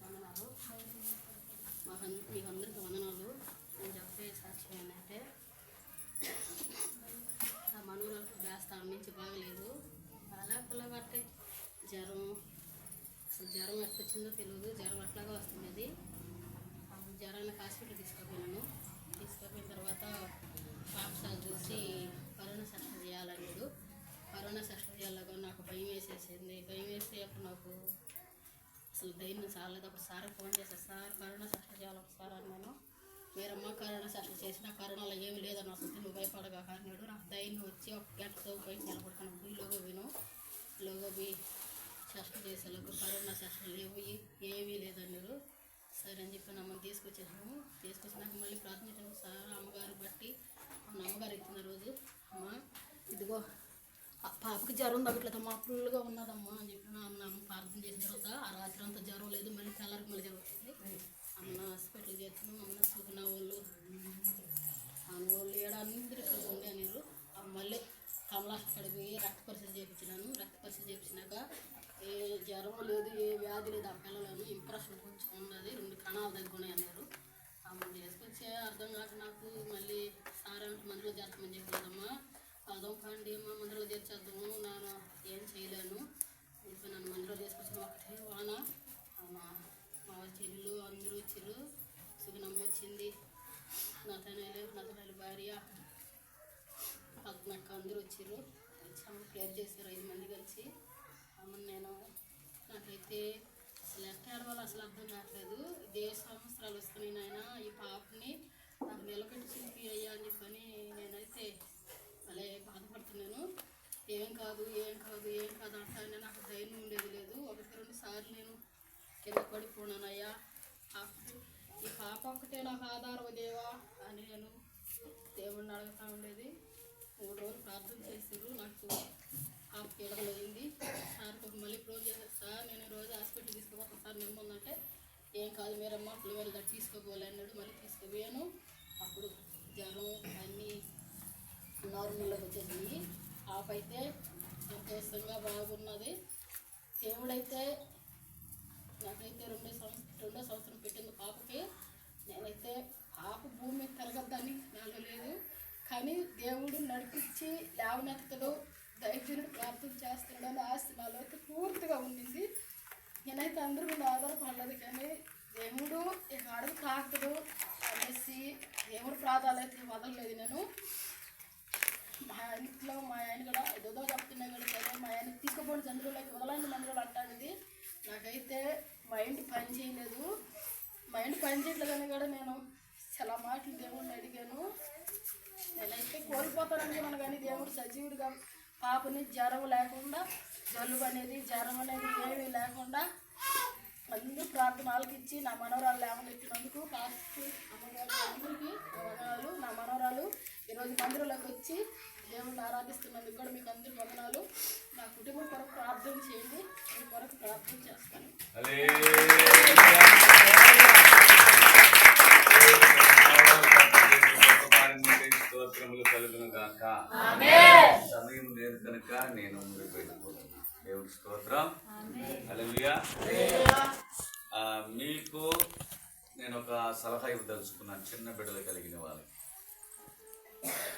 వందనాలు మాకు మీకు అందరికీ వందనాలు. నేను చెప్పే సాక్ష్యం ఏంటంటే ఆ మనూరాలకు వేస్తాం నుంచి బాగలేదు. అలా పిల్లగట్టే జ్వరం అసలు జ్వరం ఎట్లా వచ్చిందో తెలియదు జ్వరం అట్లాగా వస్తుంది అది. జ్వరానికి హాస్పిటల్ తీసుకుపోయినాను భయం వేసేసింది. భయం వేస్తే అప్పుడు నాకు అసలు ధైర్యం చాలేదు అప్పుడు సార్ ఫోన్ చేశాను సార్ కరోనా సెక్షన్ చేయాలి ఒకసారి అన్నాను. మీరమ్మ కరోనా సెక్షన్ చేసిన కరోనాలో ఏమి లేదని వస్తుంది నువ్వు భయపడగా అన్నాడు. నాకు ధైర్యం వచ్చి ఒక గంటతో బయట నిలబడుకున్నాను గుళ్ళోగా విను లోగో పోయి సెషన్ చేసేలోకి కరోనా సెషన్ లేవు. ఏమీ లేదన్నారు సరే అని చెప్పి నమ్మని తీసుకొచ్చేసాము. తీసుకొచ్చినాక మళ్ళీ ప్రార్థన సార్ అమ్మగారు బట్టి మన అమ్మగారు ఇచ్చిన రోజు అమ్మ ఇదిగో పాపకి జ్వరం తగ్గట్లేదమ్మా. ఫుల్గా ఉన్నదమ్మా అని చెప్పి నా ప్రార్థన చేసిన తర్వాత ఆ రాత్రి అంతా జ్వరం లేదు మళ్ళీ తెల్లారికి మళ్ళీ జ్వరం వచ్చింది అమ్మ హాస్పిటల్ చేస్తున్నాం అమ్మ చూసిన వాళ్ళు అన్న వాళ్ళు ఏడ ఇక్కడ ఉండే నేను మళ్ళీ కమలాస్ పోయి రక్త పరీక్ష చేయించినాను రక్త పరీక్ష చేయించినాక ఏ జ్వరం లేదు ఏ వ్యాధి లేదు ఆ పిల్లలను ఇంప్రెషన్ కొంచెం ఉన్నది రెండు కణాలు తగ్గున్నాయి అన్నారు అమ్మ చేసుకొచ్చే అర్థం కాక నాకు మళ్ళీ సార్ అంటే మందులో చేస్తామని చెప్పలేదమ్మా పదం పండి మా మందులో చేర్చేద్దాము నేను ఏం చేయలేను ఇప్పుడు నన్ను మందులో తీసుకొచ్చిన ఒకటే వాన మా మా చెల్లెలు అందరూ వచ్చారు సుగుణమ్మ వచ్చింది. నతనలు నతనలు భార్య. పద్మక్క అందరూ వచ్చారు వచ్చి అమ్మ ప్రేర్ చేశారు. ఐదు మంది కలిసి. అమ్మ నేను నాకైతే అసలు ఎట్లా ఏడవాలో అసలు అర్థం కావట్లేదు. ఇదే సంవత్సరాలు వస్తున్నాయి నాయన. ఈ పాపని నాకు నిలబెట్టి చూపి అయ్యా అని చెప్పని నేనైతే భలే బాధపడుతున్నాను. ఏం కాదు ఏం కాదు ఏం కాదు అంటే నాకు ధైర్యం ఉండేది లేదు. ఒకటి రెండు సార్లు నేను కింద పడిపోనానయ్యా. ఒక్కటే నాకు ఆధారం దేవా అని నేను దేవుడిని అడుగుతా ఉండేది. మూడు రోజులు ప్రార్థన చేసారు నాకు పాప పిల్లలైంది సార్ ఒక మళ్ళీ ఫోన్ చేశారు. సార్ నేను ఈరోజు రోజు హాస్పిటల్ తీసుకుపోతాను సార్ నిమ్మందంటే ఏం కాదు మీరమ్మ పిల్లలు దగ్గర తీసుకోపోలే అన్నాడు. మళ్ళీ తీసుకుపోయాను. అప్పుడు జ్వరం అన్నీ నార్మల్లోకి వచ్చేసింది. పాప అయితే సంతోషంగా బాగున్నది. దేవుడైతే నాకైతే రెండో సంవత్సరం రెండో సంవత్సరం పెట్టింది పాపకి. నేనైతే ఆపు భూమి తిరగద్దని నాలో లేదు. కానీ దేవుడు నడిపించి లేవనెత్తడు దైర్యుడు ప్రార్థన చేస్తున్నాడని ఆశ నాలో అయితే పూర్తిగా ఉండింది. నేనైతే అందరూ మీద ఆధారపడలేదు కానీ దేవుడు ఇక అడుగు తాకడు అనేసి దేవుడు ప్రాధాలు అయితే వదలలేదు నేను. మా ఇంట్లో మా ఆయన కూడా ఏదో చెప్తున్నా కూడా సరే మా ఆయన తీసుకుపోయిన చంద్రులకి వదలండి మందులు అంటానిది నాకైతే మైండ్ పని చేయలేదు. మైండ్ పనిచేయట్లేదని కూడా నేను చాలా మాటలు దేవుడిని అడిగాను. నేనైతే కోల్పోతాను కానీ దేవుడు సజీవుడిగా పాపని జ్వరం లేకుండా జలుబు అనేది జ్వరం అనేది ఏమీ లేకుండా అందరూ ప్రార్థన ఆలకిచ్చి నా మనవరాలు లేవనెత్తినందుకు పాపకి అమ్మగారు నా వందనాలు. నా మనవరాలు ఈరోజు మందిరంలోకి వచ్చి దేవుడిని ఆరాధిస్తున్నందుకు కూడా మీకు అందరికీ వందనాలు. నా కుటుంబం కొరకు ప్రార్థన చేయండి. మీ కొరకు ప్రార్థన చేస్తాను. సమయం లేదు కనుక నేను దేవుడి స్తోత్రం. మీకు నేను ఒక సలహా ఇవ్వదలుచుకున్నాను చిన్న బిడ్డలు కలిగిన వాళ్ళకి.